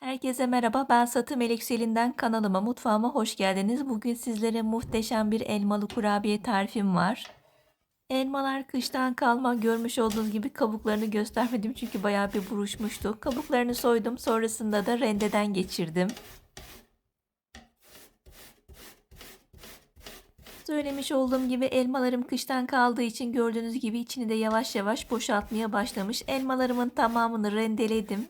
Herkese merhaba. Ben Satı Melek Selin'den kanalıma, mutfağıma hoş geldiniz. Bugün sizlere muhteşem bir elmalı kurabiye tarifim var. Elmalar kıştan kalma. Görmüş olduğunuz gibi kabuklarını göstermedim çünkü bayağı bir buruşmuştu. Kabuklarını soydum. Sonrasında da rendeden geçirdim. Söylemiş olduğum gibi elmalarım kıştan kaldığı için gördüğünüz gibi içini de yavaş yavaş boşaltmaya başlamış. Elmalarımın tamamını rendeledim.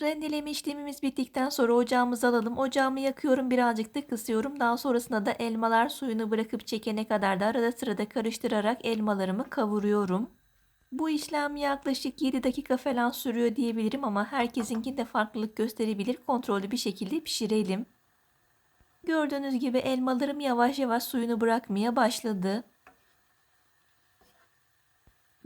Rendeleme işlemimiz bittikten sonra ocağımızı alalım. Ocağımı yakıyorum birazcık da kısıyorum. Daha sonrasında da elmalar suyunu bırakıp çekene kadar da arada sırada karıştırarak elmalarımı kavuruyorum. Bu işlem yaklaşık 7 dakika falan sürüyor diyebilirim ama herkesinki de farklılık gösterebilir. Kontrollü bir şekilde pişirelim. Gördüğünüz gibi elmalarım yavaş yavaş suyunu bırakmaya başladı.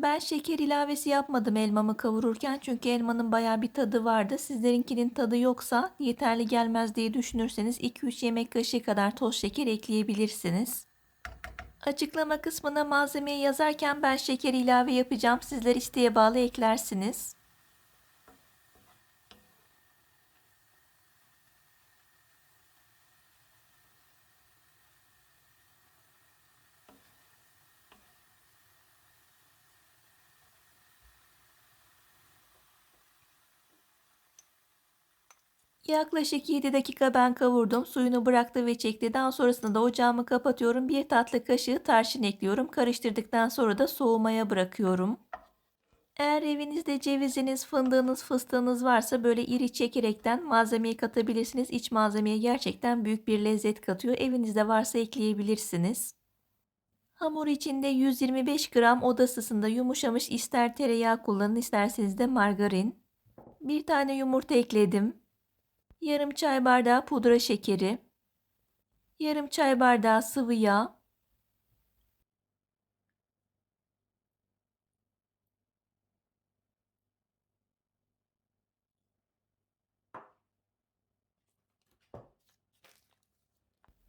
Ben şeker ilavesi yapmadım elmamı kavururken çünkü elmanın baya bir tadı vardı. Sizlerinkinin tadı yoksa yeterli gelmez diye düşünürseniz 2-3 yemek kaşığı kadar toz şeker ekleyebilirsiniz. Açıklama kısmına malzemeyi yazarken ben şeker ilave yapacağım. Sizler isteğe bağlı eklersiniz. Yaklaşık 7 dakika ben kavurdum. Suyunu bıraktı ve çekti. Daha sonrasında da ocağımı kapatıyorum. Bir tatlı kaşığı tarçın ekliyorum. Karıştırdıktan sonra da soğumaya bırakıyorum. Eğer evinizde ceviziniz, fındığınız, fıstığınız varsa böyle iri çekirekten malzemeyi katabilirsiniz. İç malzemeye gerçekten büyük bir lezzet katıyor. Evinizde varsa ekleyebilirsiniz. Hamur içinde 125 gram oda ısısında yumuşamış ister tereyağı kullanın isterseniz de margarin. Bir tane yumurta ekledim. Yarım çay bardağı pudra şekeri. Yarım çay bardağı sıvı yağ.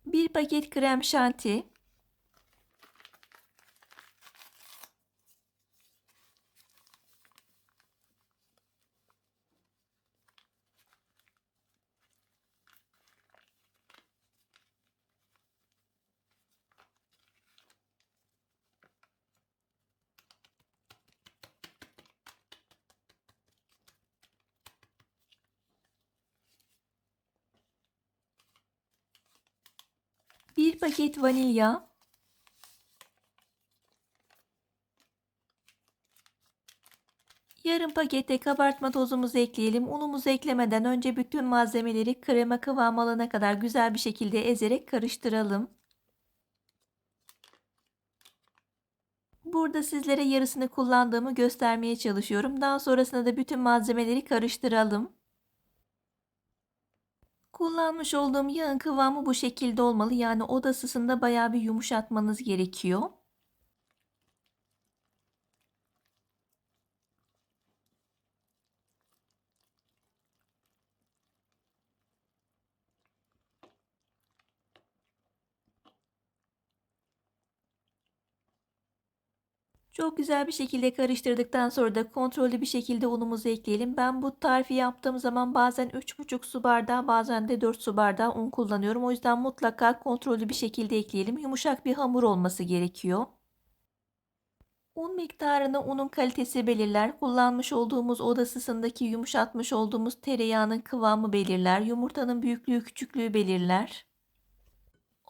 Bir paket krem şanti. Bir paket vanilya. Yarım pakette kabartma tozumuzu ekleyelim. Unumuzu eklemeden önce bütün malzemeleri krema kıvamı alana kadar güzel bir şekilde ezerek karıştıralım. Burada sizlere yarısını kullandığımı göstermeye çalışıyorum. Daha sonrasında da bütün malzemeleri karıştıralım. Kullanmış olduğum yağın kıvamı bu şekilde olmalı. Yani oda ısısında bayağı bir yumuşatmanız gerekiyor. Çok güzel bir şekilde karıştırdıktan sonra da kontrollü bir şekilde unumuzu ekleyelim. Ben bu tarifi yaptığım zaman bazen 3,5 su bardağı bazen de 4 su bardağı un kullanıyorum. O yüzden mutlaka kontrollü bir şekilde ekleyelim. Yumuşak bir hamur olması gerekiyor. Un miktarını unun kalitesi belirler. Kullanmış olduğumuz oda ısısındaki yumuşatmış olduğumuz tereyağının kıvamı belirler. Yumurtanın büyüklüğü küçüklüğü belirler.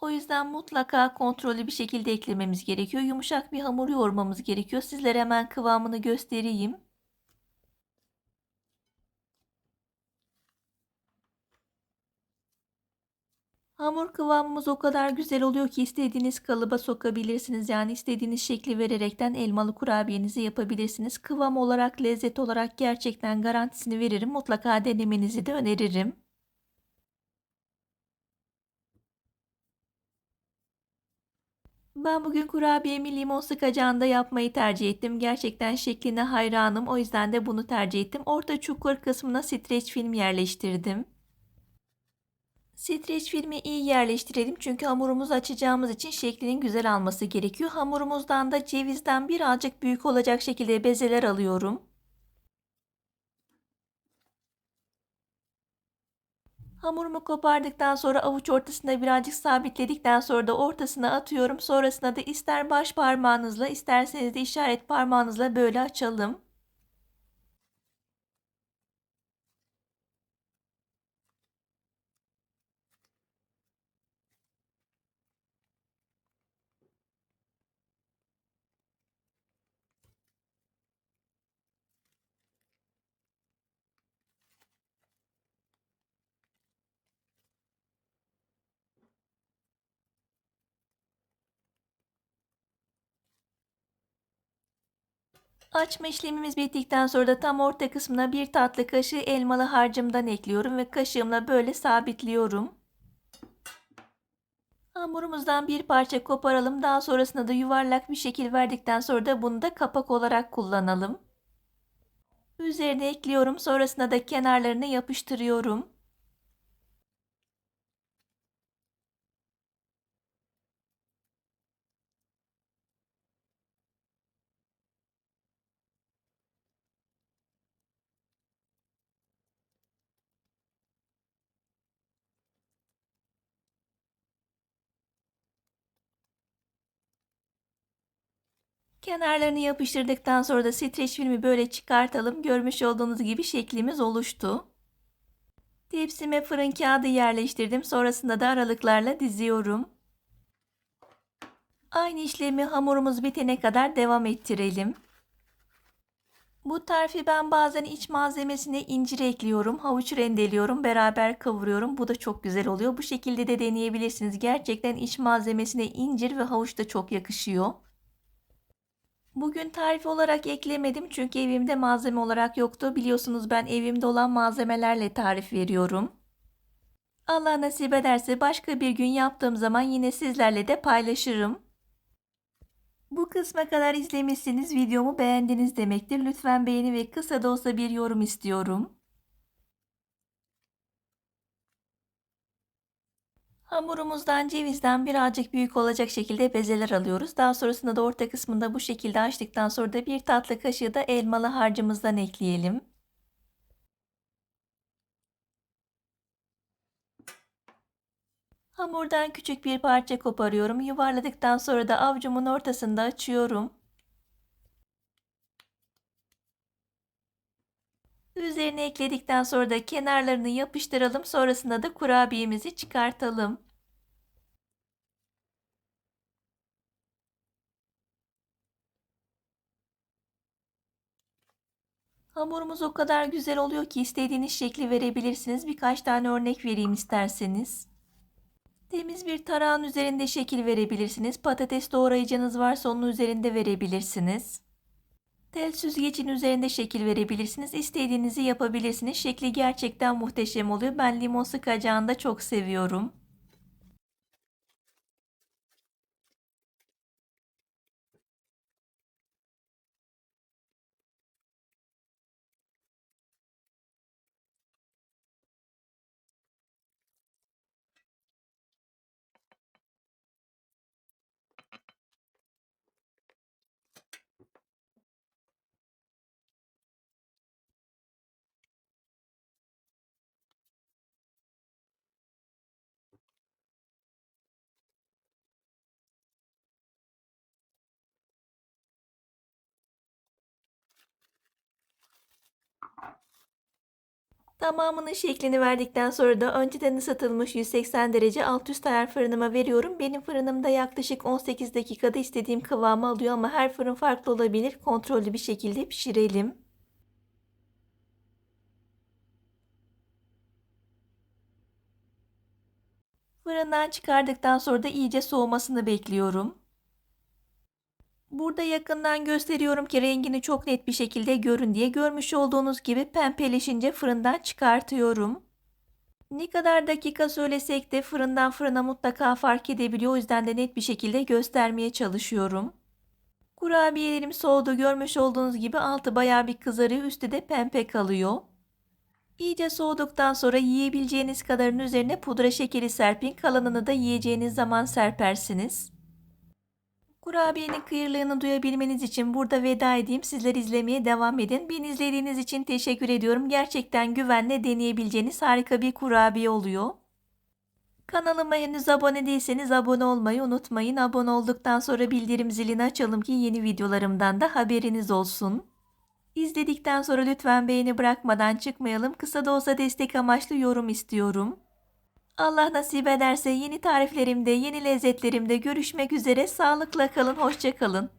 O yüzden mutlaka kontrollü bir şekilde eklememiz gerekiyor. Yumuşak bir hamur yoğurmamız gerekiyor. Sizlere hemen kıvamını göstereyim. Hamur kıvamımız o kadar güzel oluyor ki istediğiniz kalıba sokabilirsiniz. Yani istediğiniz şekli vererekten elmalı kurabiyenizi yapabilirsiniz. Kıvam olarak, lezzet olarak gerçekten garantisini veririm. Mutlaka denemenizi de öneririm. Ben bugün kurabiyemi limon sıkacağında yapmayı tercih ettim. Gerçekten şekline hayranım. O yüzden de bunu tercih ettim. Orta çukur kısmına streç film yerleştirdim. Streç filmi iyi yerleştirelim çünkü hamurumuzu açacağımız için şeklinin güzel alması gerekiyor. Hamurumuzdan da cevizden birazcık büyük olacak şekilde bezeler alıyorum. Hamurumu kopardıktan sonra avuç ortasına birazcık sabitledikten sonra da ortasına atıyorum. Sonrasında da ister baş parmağınızla isterseniz de işaret parmağınızla böyle açalım. Açma işlemimiz bittikten sonra da tam orta kısmına bir tatlı kaşığı elmalı harcımdan ekliyorum ve kaşığımla böyle sabitliyorum. Hamurumuzdan bir parça koparalım. Daha sonrasında da yuvarlak bir şekil verdikten sonra da bunu da kapak olarak kullanalım. Üzerine ekliyorum. Sonrasında da kenarlarını yapıştırıyorum. Kenarlarını yapıştırdıktan sonra da streç filmi böyle çıkartalım. Görmüş olduğunuz gibi şeklimiz oluştu. Tepsime fırın kağıdı yerleştirdim. Sonrasında da aralıklarla diziyorum. Aynı işlemi hamurumuz bitene kadar devam ettirelim. Bu tarifi ben bazen iç malzemesine incir ekliyorum, havuç rendeliyorum, beraber kavuruyorum. Bu da çok güzel oluyor. Bu şekilde de deneyebilirsiniz. Gerçekten iç malzemesine incir ve havuç da çok yakışıyor. Bugün tarif olarak eklemedim çünkü evimde malzeme olarak yoktu. Biliyorsunuz ben evimde olan malzemelerle tarif veriyorum. Allah nasip ederse başka bir gün yaptığım zaman yine sizlerle de paylaşırım. Bu kısma kadar izlemişsiniz, videomu beğendiniz demektir. Lütfen beğeni ve kısa da olsa bir yorum istiyorum. Hamurumuzdan cevizden birazcık büyük olacak şekilde bezeler alıyoruz. Daha sonrasında da orta kısmında bu şekilde açtıktan sonra da bir tatlı kaşığı da elmalı harcımızdan ekleyelim. Hamurdan küçük bir parça koparıyorum. Yuvarladıktan sonra da avucumun ortasında açıyorum. Üzerine ekledikten sonra da kenarlarını yapıştıralım. Sonrasında da kurabiyemizi çıkartalım. Hamurumuz o kadar güzel oluyor ki istediğiniz şekli verebilirsiniz. Birkaç tane örnek vereyim isterseniz. Temiz bir tarağın üzerinde şekil verebilirsiniz. Patates doğrayıcınız varsa onun üzerinde verebilirsiniz. Tel süzgecin üzerinde şekil verebilirsiniz. İstediğinizi yapabilirsiniz. Şekli gerçekten muhteşem oluyor. Ben limon sıkacağını da çok seviyorum. Tamamının şeklini verdikten sonra da önceden ısıtılmış 180 derece alt üst ayar fırınıma veriyorum. Benim fırınımda yaklaşık 18 dakikada istediğim kıvamı alıyor ama her fırın farklı olabilir. Kontrollü bir şekilde pişirelim. Fırından çıkardıktan sonra da iyice soğumasını bekliyorum. Burada yakından gösteriyorum ki rengini çok net bir şekilde görün diye. Görmüş olduğunuz gibi pembeleşince fırından çıkartıyorum. Ne kadar dakika söylesek de fırından fırına mutlaka fark edebiliyor. O yüzden de net bir şekilde göstermeye çalışıyorum. Kurabiyelerim soğudu. Görmüş olduğunuz gibi altı bayağı bir kızarıyor. Üstü de pembe kalıyor. İyice soğuduktan sonra yiyebileceğiniz kadarın üzerine pudra şekeri serpin. Kalanını da yiyeceğiniz zaman serpersiniz. Kurabiyenin kıyırlığını duyabilmeniz için burada veda edeyim. Sizler izlemeye devam edin. Beni izlediğiniz için teşekkür ediyorum. Gerçekten güvenle deneyebileceğiniz harika bir kurabiye oluyor. Kanalıma henüz abone değilseniz abone olmayı unutmayın. Abone olduktan sonra bildirim zilini açalım ki yeni videolarımdan da haberiniz olsun. İzledikten sonra lütfen beğeni bırakmadan çıkmayalım. Kısa da olsa destek amaçlı yorum istiyorum. Allah nasip ederse yeni tariflerimde, yeni lezzetlerimde görüşmek üzere. Sağlıkla kalın, hoşça kalın.